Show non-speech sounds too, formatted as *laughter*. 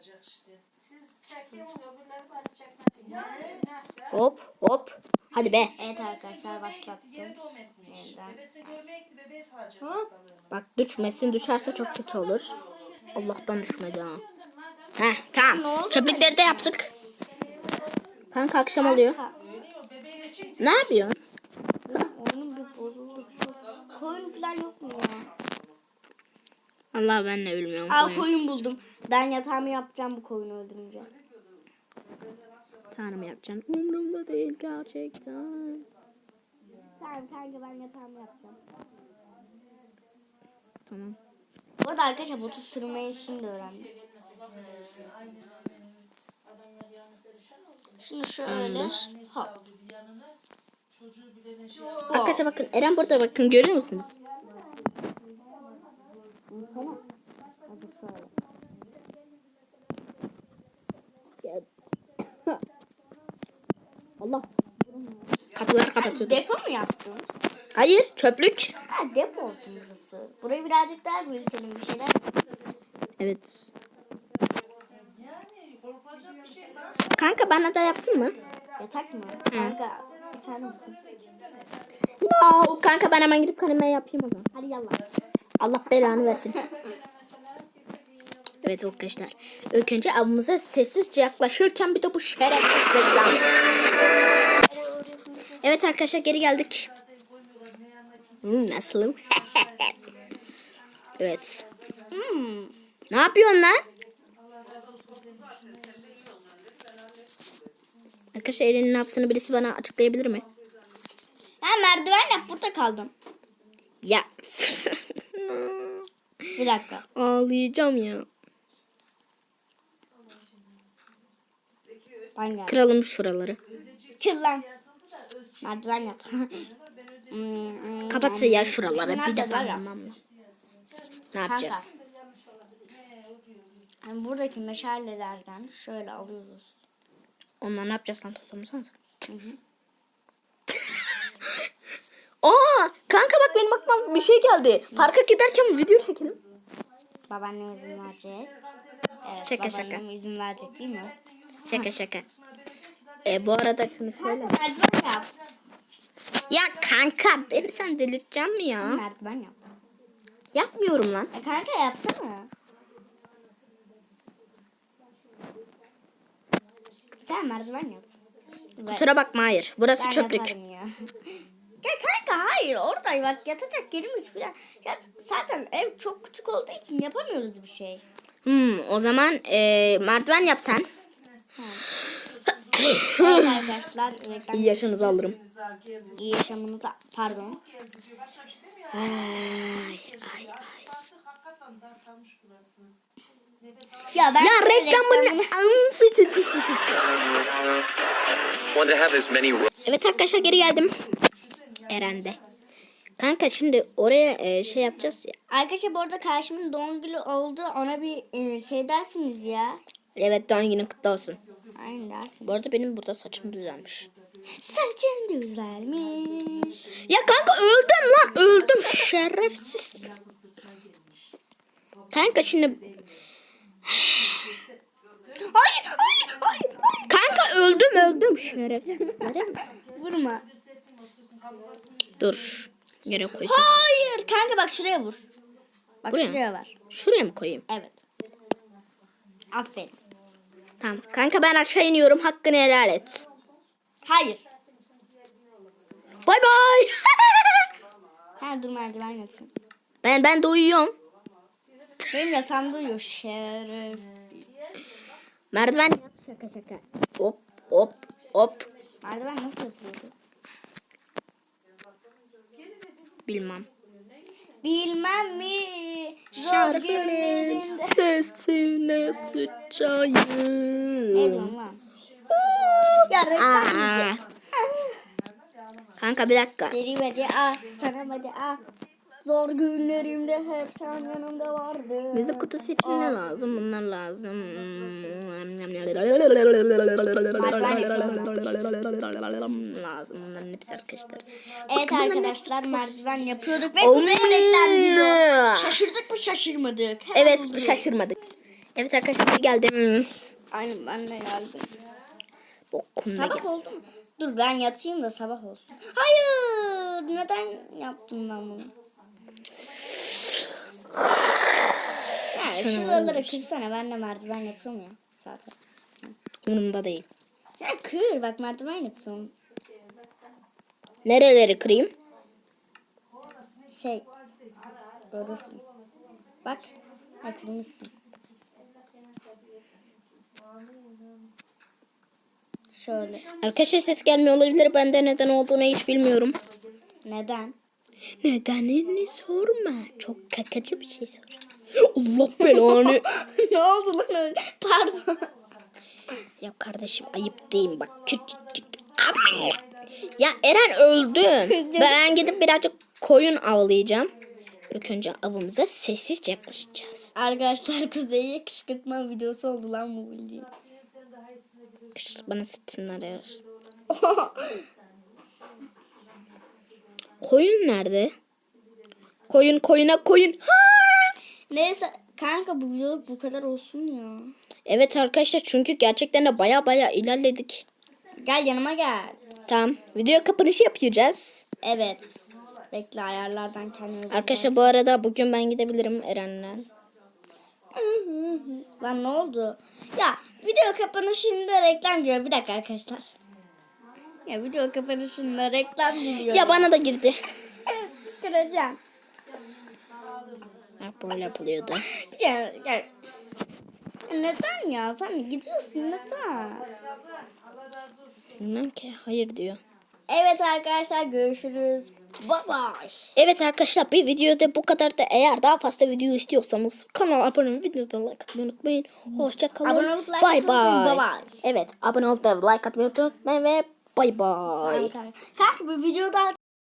olmayacak işte. Siz çekin öbürleri bari çekmesin. Yani. Hop hop. Hadi be. Evet arkadaşlar başlattım. Geri doğum etmiş. Yeniden. Hastalığını. Bak düşmesin düşerse çok kötü olur. Allah'tan düşmedi ha. Heh tamam. Çöplükleri de yaptık. Kanka akşam oluyor. Ne yapıyorsun? Oyunun bir bozuldu. Koyun falan yok mu ya? Allah ben ne bilmiyorum. Al koyun. koyun buldum. Ben yatağımı yapacağım bu koyunu öldürünce. Tanrım yapacağım. Umurumda değil gerçekten. Tamam kanka ben yatağımı yapacağım. Tamam. Bu arada arkadaşlar botu sürmeyi şimdi öğrendim. Şunu şöyle. Tamamdır. Hop. Arkadaşlar bakın Eren burada bakın görüyor musunuz? Şöyle. Allah. Kapıları kapatıyordum. Depo mu yaptın? Hayır çöplük. Ha depo olsun burası. Burayı birazcık daha büyütelim bir şeyler. Evet. Şey. Kanka bana da yaptın mı? Yatak mı? Kanka bir tane misin? No. Kanka ben hemen gidip kaleme yapayım o zaman. Hadi yallah. Allah belanı versin. *laughs* Evet arkadaşlar. İlk önce avımıza sessizce yaklaşırken bir de bu şerefsiz reklam. Evet arkadaşlar geri geldik. Hmm, nasılım? *laughs* evet. Hmm. Ne yapıyorsun lan? Arkadaşlar Eren'in ne yaptığını birisi bana açıklayabilir mi? Ha merdiven yap burada kaldım. Ya. *laughs* Bir dakika. Ağlayacağım ya. Ben geldim. Kıralım şuraları. Kır lan. Merdiven yap. *laughs* Hmm. Kapat ya şuraları Şunlar bir ya. tamam mı? Ne yapacağız? Yani buradaki meşalelerden şöyle alıyoruz. Onlar ne yapacağız lan toplamışsanız? *laughs* Aa kanka bak benim aklıma bir şey geldi. Parka giderken video çekelim. Babaannem izin verecek. Evet, Şaka, şaka. izin verecek değil mi? Şaka şaka. E bu arada şunu şöyle. Merdiven yap. Ya kanka beni sen delirteceksin mi ya? Merdiven yap. Yapmıyorum lan. E kanka yapsana. Bir tane merdiven yap. Kusura bakma hayır. Burası Ben çöplük. ya. *laughs* ya kanka hayır orada bak yatacak yerimiz falan. Ya zaten ev çok küçük olduğu için yapamıyoruz bir şey. Hmm, o zaman e, merdiven yapsan. Evet arkadaşlar reklam İyi yaşınızı alırım. iyi yaşamınıza pardon. Ya ben Ya size reklamını... Want to have as many ro- Evet arkadaşlar geri geldim. Eren'de. Kanka şimdi oraya e, şey yapacağız ya. Arkadaşlar bu arada karşımın doğum günü oldu. Ona bir e, şey dersiniz ya. Evet doğum günün kutlu olsun. Aynen dersiniz. Bu arada benim burada saçım düzelmiş. Saçın düzelmiş. Ya kanka öldüm lan öldüm şerefsiz. Kanka şimdi Hayır hayır hayır. kanka öldüm öldüm şerefsiz. Vurma. Dur. Yere koysam. Hayır kanka bak şuraya vur. Bak Buraya şuraya var. Şuraya mı koyayım? Evet. Aferin. Tamam. Kanka ben aşağı iniyorum. Hakkını helal et. Hayır. Bay bay. *laughs* Ha dur merdiven yapayım. ben ben de uyuyorum. Benim yatağımda uyuyor şerefsiz. Merdiven yap. Şaka şaka. Hop hop hop. Merdiven nasıl yapılıyordu? Bilmem. Bilmem mi? Şarkının sesine Ne sıçayım. diyorsun lan? Aa. Kanka bir dakika. Deri de ah sana de ah. Zor günlerimde hep sen yanımda vardın. Müzik kutusu için ne lazım? Bunlar lazım. lazım. Bunların hepsi arkadaşlar. Evet arkadaşlar merdiven yapıyorduk ve kuzey no. Şaşırdık mı şaşırmadık? Hemen Evet şaşırmadık. Evet arkadaşlar geldim. Aynen ben de geldim. Bokumda Sabah geldim. oldu mu? Dur ben yatayım da sabah olsun. Hayır. Neden yaptım ben bunu? Ya şuraları kırsana ben de merdiven yapıyorum ya zaten. Umurumda değil. Ya kır bak merdiven yapıyorum. Nereleri kırayım? Şey görürsün. Bak ha kırmışsın. Şöyle. Arkadaşlar ses gelmiyor olabilir. Bende neden olduğunu hiç bilmiyorum. Neden? Nedenini sorma. Çok kakacı bir şey sor. Allah belanı. *laughs* ne oldu lan öyle? Pardon. ya kardeşim ayıp değil bak. Küçücük. Aman. Ya Eren öldü. *laughs* ben gidip birazcık koyun avlayacağım. İlk önce avımıza sessizce yaklaşacağız. Arkadaşlar Kuzey'e kışkırtma videosu oldu lan bu bildiğin. Kış, Bana sıçsınlar ya. *laughs* Koyun nerede? Koyun koyuna koyun. Ha! Neyse kanka bu video bu kadar olsun ya. Evet arkadaşlar çünkü gerçekten de baya baya ilerledik. Gel yanıma gel. Tamam. Video kapanışı yapacağız. Evet. Bekle ayarlardan kendimi Arkadaşlar bu arada bugün ben gidebilirim Eren'le. *laughs* Lan ne oldu? Ya video kapanışında reklam giriyor. Bir dakika arkadaşlar. Ya video kapanışında reklam giriyor. Ya bana da girdi. *laughs* Kıracağım. Ha, böyle yapılıyordu. *laughs* Gel, gel. Neden ya? Sen gidiyorsun neden? Bilmem ki hayır diyor. Evet arkadaşlar görüşürüz. Bye bye. Evet arkadaşlar bir videoda bu kadar da eğer daha fazla video istiyorsanız kanala abone olup videoda like atmayı unutmayın. Hoşça kalın. Abone olup like bye bye. Bye. Evet abone olup da like atmayı unutmayın ve bye bye. Kanka bu videoda